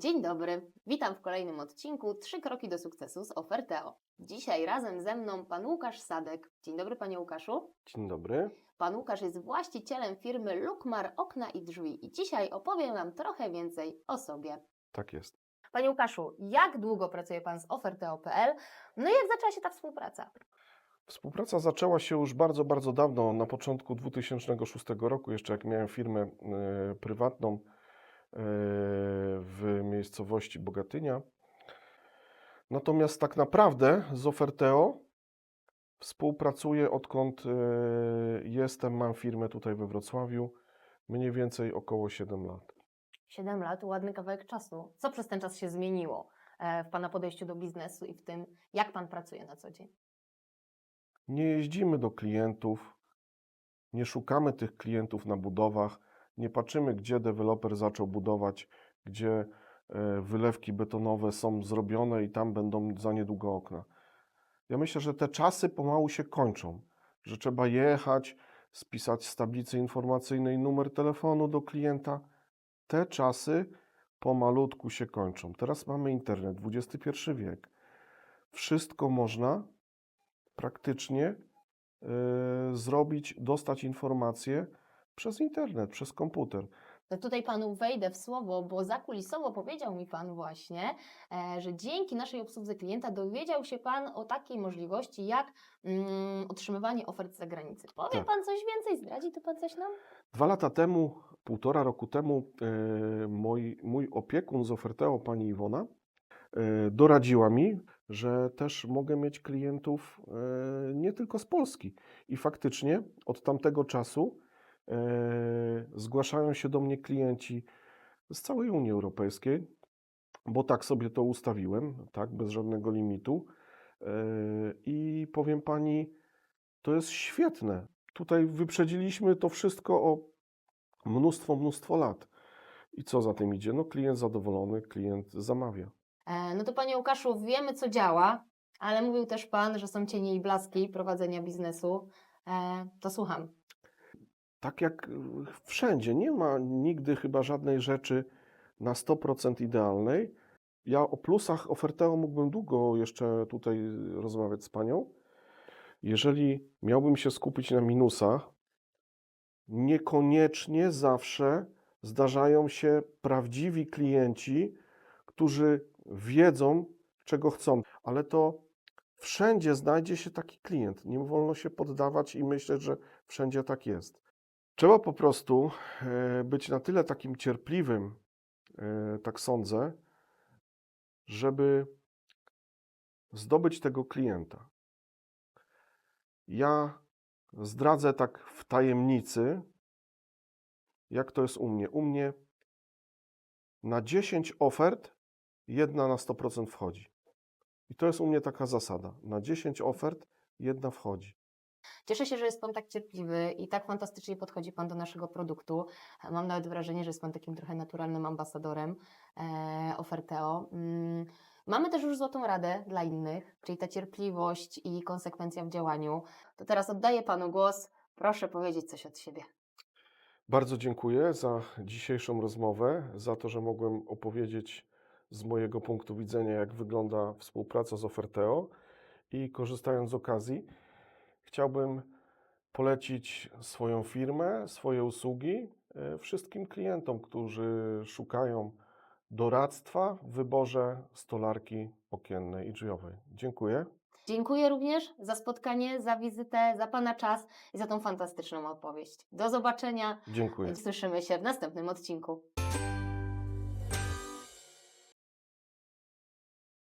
Dzień dobry, witam w kolejnym odcinku Trzy kroki do sukcesu z Oferteo. Dzisiaj razem ze mną pan Łukasz Sadek. Dzień dobry panie Łukaszu. Dzień dobry. Pan Łukasz jest właścicielem firmy Lukmar Okna i Drzwi i dzisiaj opowiem nam trochę więcej o sobie. Tak jest. Panie Łukaszu, jak długo pracuje pan z Oferteo.pl? No i jak zaczęła się ta współpraca? Współpraca zaczęła się już bardzo, bardzo dawno, na początku 2006 roku, jeszcze jak miałem firmę e, prywatną w miejscowości Bogatynia. Natomiast tak naprawdę z Oferteo współpracuję odkąd e, jestem, mam firmę tutaj we Wrocławiu, mniej więcej około 7 lat. 7 lat, ładny kawałek czasu. Co przez ten czas się zmieniło e, w pana podejściu do biznesu i w tym, jak pan pracuje na co dzień? Nie jeździmy do klientów, nie szukamy tych klientów na budowach, nie patrzymy, gdzie deweloper zaczął budować, gdzie e, wylewki betonowe są zrobione i tam będą za niedługo okna. Ja myślę, że te czasy pomału się kończą, że trzeba jechać, spisać z tablicy informacyjnej numer telefonu do klienta. Te czasy pomalutku się kończą. Teraz mamy internet, XXI wiek. Wszystko można praktycznie y, zrobić, dostać informacje przez internet, przez komputer. To tutaj panu wejdę w słowo, bo zakulisowo powiedział mi pan właśnie, e, że dzięki naszej obsłudze klienta dowiedział się pan o takiej możliwości jak mm, otrzymywanie ofert z zagranicy. Powie Tak. pan coś więcej, zdradzi to pan coś nam? Dwa lata temu, półtora roku temu, y, mój, mój opiekun z Oferteo, pani Iwona, y, doradziła mi, że też mogę mieć klientów nie tylko z Polski. I faktycznie od tamtego czasu zgłaszają się do mnie klienci z całej Unii Europejskiej, bo tak sobie to ustawiłem, tak, bez żadnego limitu. Y, I powiem pani, to jest świetne. Tutaj wyprzedziliśmy to wszystko o mnóstwo, mnóstwo lat. I co za tym idzie? No klient zadowolony, klient zamawia. E, no to panie Łukaszu, wiemy co działa, ale mówił też pan, że są cienie i blaski prowadzenia biznesu. E, to słucham. Tak jak y, wszędzie, nie ma nigdy chyba żadnej rzeczy na 100% idealnej. Ja o plusach Oferteo mógłbym długo jeszcze tutaj rozmawiać z panią. Jeżeli miałbym się skupić na minusach, niekoniecznie zawsze zdarzają się prawdziwi klienci, którzy wiedzą, czego chcą, ale to wszędzie znajdzie się taki klient. Nie wolno się poddawać i myśleć, że wszędzie tak jest. Trzeba po prostu e, być na tyle takim cierpliwym, e, tak sądzę, żeby zdobyć tego klienta. Ja zdradzę tak w tajemnicy, jak to jest u mnie. U mnie na 10 ofert jedna na 100% wchodzi. I to jest u mnie taka zasada. Na 10 ofert jedna wchodzi. Cieszę się, że jest Pan tak cierpliwy i tak fantastycznie podchodzi Pan do naszego produktu. Mam nawet wrażenie, że jest Pan takim trochę naturalnym ambasadorem e, Oferteo. Mm, mamy też już złotą radę dla innych, czyli ta cierpliwość i konsekwencja w działaniu. To teraz oddaję Panu głos. Proszę powiedzieć coś od siebie. Bardzo dziękuję za dzisiejszą rozmowę, za to, że mogłem opowiedzieć z mojego punktu widzenia, jak wygląda współpraca z Oferteo. I korzystając z okazji, chciałbym polecić swoją firmę, swoje usługi e, wszystkim klientom, którzy szukają doradztwa w wyborze stolarki okiennej i drzwiowej. Dziękuję. Dziękuję również za spotkanie, za wizytę, za Pana czas i za tą fantastyczną opowieść. Do zobaczenia. Dziękuję. Słyszymy się w następnym odcinku.